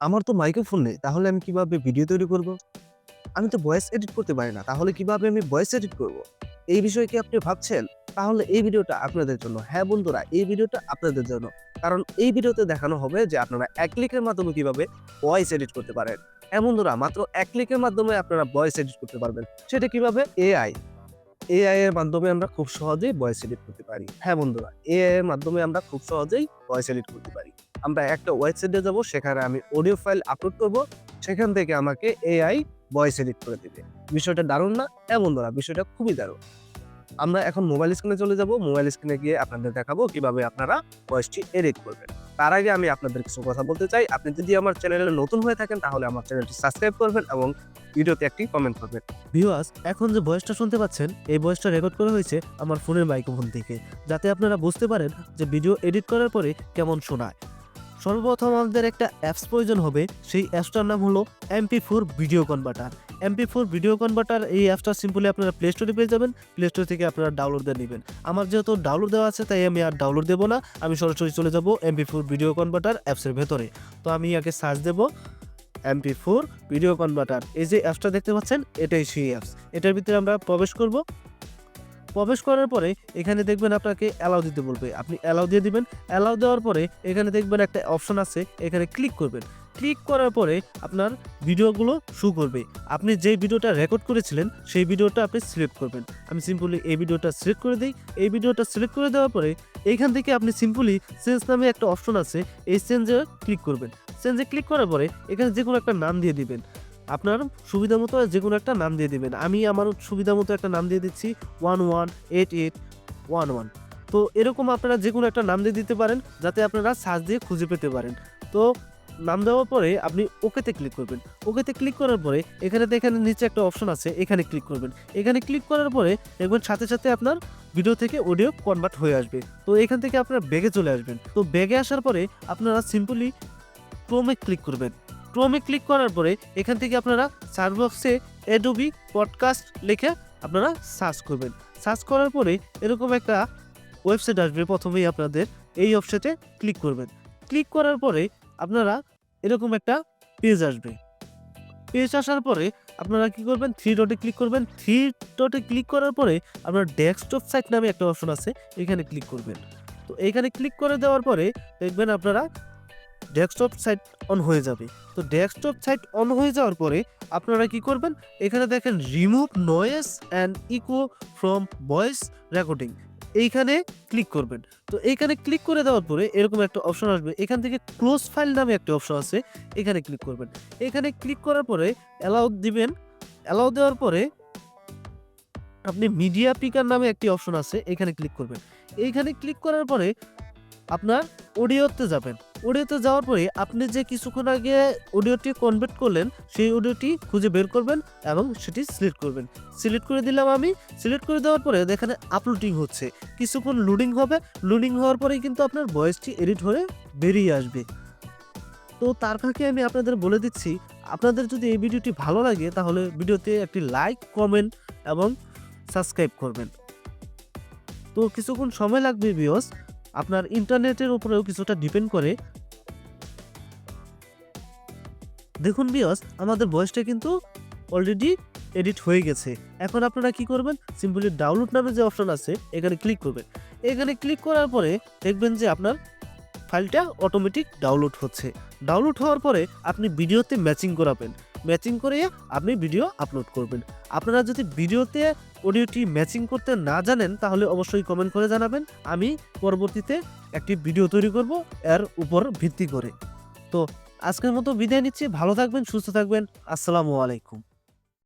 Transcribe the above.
আমার তো মাইক্রোফোন নেই, তাহলে আমি কীভাবে ভিডিও তৈরি করব? আমি তো ভয়েস এডিট করতে পারি না, তাহলে কীভাবে আমি ভয়েস এডিট করব? এই বিষয়ে কি আপনি ভাবছেন? তাহলে এই ভিডিওটা আপনাদের জন্য হ্যাঁ বন্ধুরা, এই ভিডিওটা আপনাদের জন্য। কারণ এই ভিডিওতে দেখানো হবে যে আপনারা এক ক্লিকের মাধ্যমে কীভাবে ভয়েস এডিট করতে পারেন। হ্যাঁ বন্ধুরা, মাত্র এক ক্লিকের মাধ্যমে আপনারা ভয়েস এডিট করতে পারবেন। সেটা কীভাবে? এআই এআই এর মাধ্যমে আমরা খুব সহজেই ভয়েস এডিট করতে পারি। হ্যাঁ বন্ধুরা এআই এর মাধ্যমে আমরা খুব সহজেই ভয়েস এডিট করতে পারি। আমরা একটা ওয়েবসাইটে যাব, সেখানে আমি অডিও ফাইল আপলোড করব, সেখান থেকে আমাকে এআই ভয়েস এডিট করে দিবে। বিষয়টা দারুণ না? এমন বন্ধুরা বিষয়টা খুবই দারুণ। আমরা এখন মোবাইল স্ক্রিনে চলে যাব মোবাইল স্ক্রিনে গিয়ে আপনাদের দেখাবো কীভাবে আপনারা ভয়েসটি এডিট করবেন। তার আগে আমি আপনাদের কিছু কথা বলতে চাই। আপনি যদি আমার চ্যানেলে নতুন হয়ে থাকেন, তাহলে আমার চ্যানেলটি সাবস্ক্রাইব করবেন এবং ভিডিওতে একটি কমেন্ট করবেন। ভিউয়ার্স এখন যে ভয়েসটা শুনতে পাচ্ছেন, এই ভয়েসটা রেকর্ড করা হয়েছে আমার ফোনের মাইক্রোফোন থেকে। যাতে আপনারা বুঝতে পারেন যে ভিডিও এডিট করার পরে কেমন শোনায়। সর্বপ্রথম আমাদের একটা অ্যাপস প্রয়োজন হবে, সেই অ্যাপসটার নাম হলো MP four video converter MP four video converter এই অ্যাপসটা সিম্পলি আপনারা প্লে স্টোরে পেয়ে যাবেন প্লে স্টোর থেকে আপনারা ডাউনলোড দিয়ে নেবেন। আমার যেহেতু ডাউনলোড দেওয়া আছে, তাই আমি আর ডাউনলোড দেবো না, আমি সরাসরি চলে যাব এমপি ফোর ভিডিও কনভার্টার অ্যাপসের ভেতরে। তো আমি আগে সার্চ দেবো এমপি ফোর ভিডিও কনভার্টার এই যে অ্যাপসটা দেখতে পাচ্ছেন, এটাই সেই অ্যাপস। এটার ভিতরে আমরা প্রবেশ করব। প্রবেশ করার পরে এখানে দেখবেন আপনাকে অ্যালাউ দিতে বলবে। আপনি অ্যালাউ দিয়ে দিবেন। অ্যালাউ দেওয়ার পরে এখানে দেখবেন একটা অপশন আছে, এখানে ক্লিক করবেন। ক্লিক করার পরে আপনার ভিডিওগুলো শু করবে। আপনি যে ভিডিওটা রেকর্ড করেছিলেন, সেই ভিডিওটা আপনি সিলেক্ট করবেন। আমি সিম্পলি এই ভিডিওটা সিলেক্ট করে দিই। এই ভিডিওটা সিলেক্ট করে দেওয়ার পরে এইখান থেকে আপনি সিম্পলি চেঞ্জ নামে একটা অপশন আছে, এই চেঞ্জে ক্লিক করবেন। চেঞ্জে ক্লিক করার পরে এখানে যে কোনো একটা নাম দিয়ে দিবেন। আপনার সুবিধা মতো যে কোনো একটা নাম দিয়ে দিবেন। আমি আমার সুবিধা মতো একটা নাম দিয়ে দিচ্ছি one one eight eight one one. তো এরকম আপনারা যে কোনো একটা নাম দিয়ে দিতে পারেন, যাতে আপনারা সার্চ দিয়ে খুঁজে পেতে পারেন। তো নাম দেওয়ার পরে আপনি ওকেতে ক্লিক করবেন। ওকেতে ক্লিক করার পরে এখানে দেখেন নিচে একটা অপশন আছে, এখানে ক্লিক করবেন। এখানে ক্লিক করার পরে দেখবেন সাথে সাথে আপনার ভিডিও থেকে অডিও কনভার্ট হয়ে আসবে। তো এখান থেকে আপনারা ব্যাগে চলে আসবেন। তো ব্যাগে আসার পরে আপনারা সিম্পলি ক্রোমে ক্লিক করবেন। ক্রোমে ক্লিক করার পরে এখান থেকে আপনারা সার্চ বক্সে এডোবি পডকাস্ট লিখে আপনারা সার্চ করবেন। সার্চ করার পরে এরকম একটা ওয়েবসাইট আসবে প্রথমেই আপনাদের, এই ওয়েবসাইটে ক্লিক করবেন। ক্লিক করার পরে আপনারা এরকম একটা পেজ আসবে। পেজ আসার পরে আপনারা কি করবেন? থ্রি ডটে ক্লিক করবেন। থ্রি ডটে ক্লিক করার পরে আপনার ডেস্কটপ সাইট নামে একটা অপশন আছে, এখানে ক্লিক করবেন। তো এখানে ক্লিক করে দেওয়ার পরে দেখবেন আপনারা ডেস্কটপ সাইট অন হয়ে যাবে। তো ডেস্কটপ সাইট অন হয়ে যাওয়ার পরে আপনারা কি করবেন? এখানে দেখেন remove noise and echo from voice recording এইখানে ক্লিক করবেন। তো এইখানে ক্লিক করে দেওয়ার পরে এরকম একটা অপশন আসবে। এখান থেকে ক্লোজ ফাইল নামে একটা অপশন আছে। এখানে ক্লিক করবেন। এখানে ক্লিক করার পরে অ্যালাউ দিবেন। অ্যালাউ দেওয়ার পরে আপনি মিডিয়া পিকার নামে একটি অপশন আছে। এখানে ক্লিক করবেন। এইখানে ক্লিক করার পরে আপনার অডিওতে যাবেন। অডিওতে যাওয়ার পরে আপনি যে কিছুক্ষণ আগে অডিওটি কনভার্ট করলেন, সেই অডিওটি খুঁজে বের করবেন এবং সেটি সিলেক্ট করবেন। সিলেক্ট করে দিলাম আমি। সিলেক্ট করে দেওয়ার পরে দেখেন আপলোডিং হচ্ছে। কিছুক্ষণ লোডিং হবে। লোডিং হওয়ার পরেই কিন্তু আপনার ভয়েসটি এডিট হয়ে বেরিয়ে আসবে। তো তার ফাঁকে আমি আপনাদের বলে দিচ্ছি, আপনাদের যদি এই ভিডিওটি ভালো লাগে, তাহলে ভিডিওতে একটি লাইক কমেন্ট এবং সাবস্ক্রাইব করবেন। তো কিছুক্ষণ সময় লাগবে বিয়স আপনার ইন্টারনেটের উপরেও কিছুটা ডিপেন্ড করে। দেখুন বিয়স আমাদের ভয়েসটা কিন্তু অলরেডি এডিট হয়ে গেছে। এখন আপনারা কি করবেন? সিম্পলি ডাউনলোড নামে যে অপশন আছে, এখানে ক্লিক করবেন। এখানে ক্লিক করার পরে দেখবেন যে আপনার ফাইলটা অটোমেটিক ডাউনলোড হচ্ছে। ডাউনলোড হওয়ার পরে আপনি ভিডিওতে ম্যাচিং করাবেন। ম্যাচিং করে আপনি ভিডিও আপলোড করবেন। আপনারা যদি ভিডিওতে অডিওটি ম্যাচিং করতে না জানেন, তাহলে অবশ্যই কমেন্ট করে জানাবেন। আমি পরবর্তীতে একটি ভিডিও তৈরি করব, এর উপর ভিত্তি করে। তো আজকের মতো বিদায় নিচ্ছি। ভালো থাকবেন, সুস্থ থাকবেন। আসসালামু আলাইকুম।